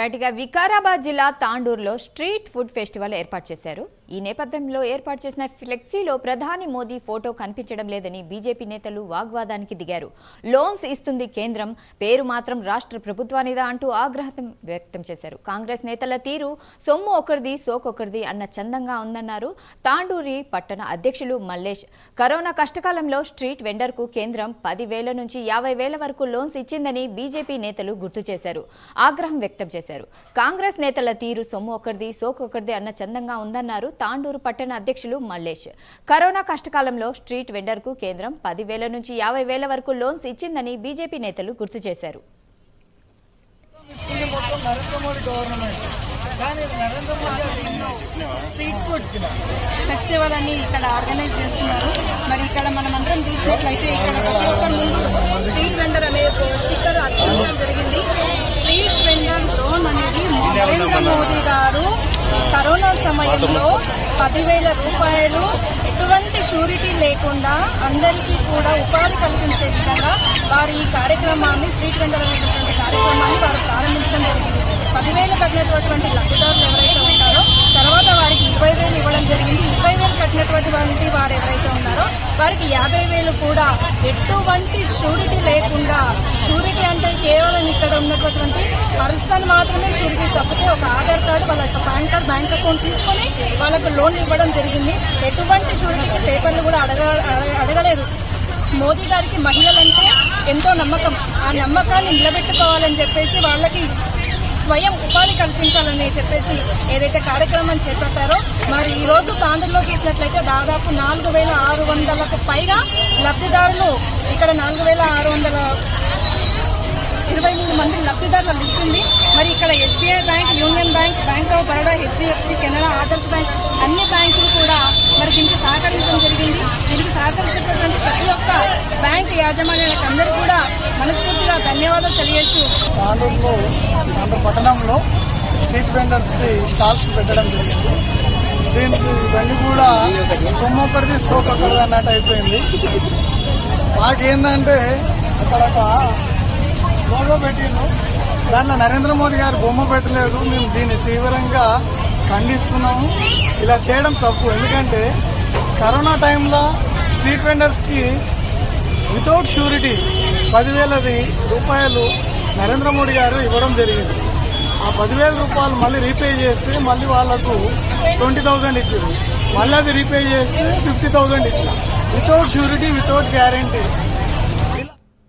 రైట్గా వికారాబాద్ జిల్లా తాండూరులో street food festival ఏర్పాటు చేశారు. ఈ నేపథ్యంలో ఏర్పాటు చేసిన ఫ్లెక్సీలో ప్రధాని మోదీ ఫోటో కనిపించడం లేదని బీజేపీ నేతలు వాగ్వాదానికి దిగారు. లోన్స్ ఇస్తుంది కేంద్రం పేరు మాత్రం రాష్ట్ర ప్రభుత్వానిదా అంటూ ఆగ్రహం వ్యక్తం చేశారు. కాంగ్రెస్ నేతల తీరు సొమ్ము ఒకరిది సోకొకరిది అన్న చందంగా ఉందన్నారు. తాండూరి పట్టణ అధ్యక్షులు మల్లేష్ కరోనా కష్టకాలంలో స్ట్రీట్ వెండర్కు కేంద్రం పదివేల నుంచి యాభై వేల వరకు లోన్స్ ఇచ్చిందని బీజేపీ నేతలు గుర్తు చేశారు. ఆగ్రహం వ్యక్తం చేశారు. కాంగ్రెస్ నేతల తీరు సొమ్ము ఒకరిది సోకొకరిది అన్న చందంగా ఉందన్నారు. తాండూరు పట్టణ అధ్యక్షులు మల్లేష్. కరోనా కష్టకాలంలో స్ట్రీట్ వెండర్కు కేంద్రం పదివేల నుంచి యాభై వేల వరకు లోన్స్ ఇచ్చిందని బీజేపీ నేతలు గుర్తు చేశారు. కానీ Narendra Modi street food festival అని ఇక్కడ ఆర్గనైజ్ చేస్తున్నారు. మరి ఇక్కడ మనం అందరం చూసినట్లయితే ఇక్కడ ప్రతి ఒక్కరి ముందు స్ట్రీట్ వెండర్ అనే స్టిక్కర్ అతికించడం జరిగింది. స్ట్రీట్ వెండర్ లోన్ అనేది నరేంద్ర మోదీ కరోనా సమయంలో పదివేల రూపాయలు ఎటువంటి షూరిటీ లేకుండా అందరికీ కూడా ఉపాధి కల్పించే విధంగా వారు ఈ కార్యక్రమాన్ని స్ట్రీట్ వెండర్ అనేటువంటి కార్యక్రమాన్ని వారు ప్రారంభించడం జరిగింది. పదివేలు కట్టినటువంటి లబ్ధిదారులు ఎవరైతే ఉంటారో తర్వాత వారికి ఇరవై వేలు ఇవ్వడం జరిగింది. ఇరవై వేలు కట్టినటువంటి వంటి వారు ఎవరైతే ఉన్నారో వారికి యాభై వేలు కూడా ఎటువంటి షూరిటీ లేకుండా షూరిటీ అంటే కేవలం ఇక్కడ ఉన్నటువంటి పర్సన్ మాత్రమే షూరిటీ తప్పితే ఒక ఆధార్ కార్డు వాళ్ళ యొక్క పాన్ కార్డ్ బ్యాంక్ అకౌంట్ తీసుకొని వాళ్ళకు లోన్ ఇవ్వడం జరిగింది. ఎటువంటి షూరిటీకి పేపర్లు కూడా అడగ అడగ- అడగలేదు. మోదీ గారికి మహిళలంటే ఎంతో నమ్మకం. ఆ నమ్మకాన్ని నిలబెట్టుకోవాలని చెప్పేసి వాళ్ళకి స్వయం ఉపాధి కల్పించాలని చెప్పేసి ఏదైతే కార్యక్రమం చేపట్టారో మరి ఈ రోజు చూసినట్లయితే దాదాపు నాలుగు వేల ఆరు వందలకు పైగా లబ్ధిదారులు ఇక్కడ నాలుగు వేల ఆరు వందల ఇరవై మూడు మంది లబ్ధిదారుల లిస్ట్ ఉంది. మరి ఇక్కడ SBI bank union bank bank of Baroda HDFC Canara Adarsh bank అన్ని బ్యాంకులు కూడా మరి దీనికి సహకరించడం జరిగింది. దీనికి సహకరించినటువంటి ప్రతి ఒక్క బ్యాంక్ యాజమాన్యాలకు అందరూ కూడా మనస్ఫూర్తిగా ధన్యవాదాలు తెలియజేస్తూ పట్టణంలో స్ట్రీట్ వెండర్స్కి స్టాల్స్ పెట్టడం జరిగింది. దీనికి ఇవన్నీ కూడా సొమ్మొక్కడిది సోకొక్కడిది అన్నట్టు అయిపోయింది. మాకేందంటే అక్కడ ఒక ఫోటో పెట్టిండు దాన్ని నరేంద్ర మోడీ గారు బొమ్మ పెట్టలేదు. మేము దీన్ని తీవ్రంగా ఖండిస్తున్నాము. ఇలా చేయడం తప్పు. ఎందుకంటే కరోనా టైంలో స్ట్రీట్ వెండర్స్కి వితౌట్ షూరిటీ పదివేలది రూపాయలు నరేంద్ర మోడీ గారు ఇవ్వడం జరిగింది. ఆ పదివేల రూపాయలు మళ్ళీ రీపే చేసి మళ్ళీ వాళ్ళకు ట్వంటీ థౌసండ్ ఇచ్చారు. మళ్ళీ అది రీపే చేసి ఫిఫ్టీ థౌసండ్ ఇచ్చారు. Without surety without guarantee.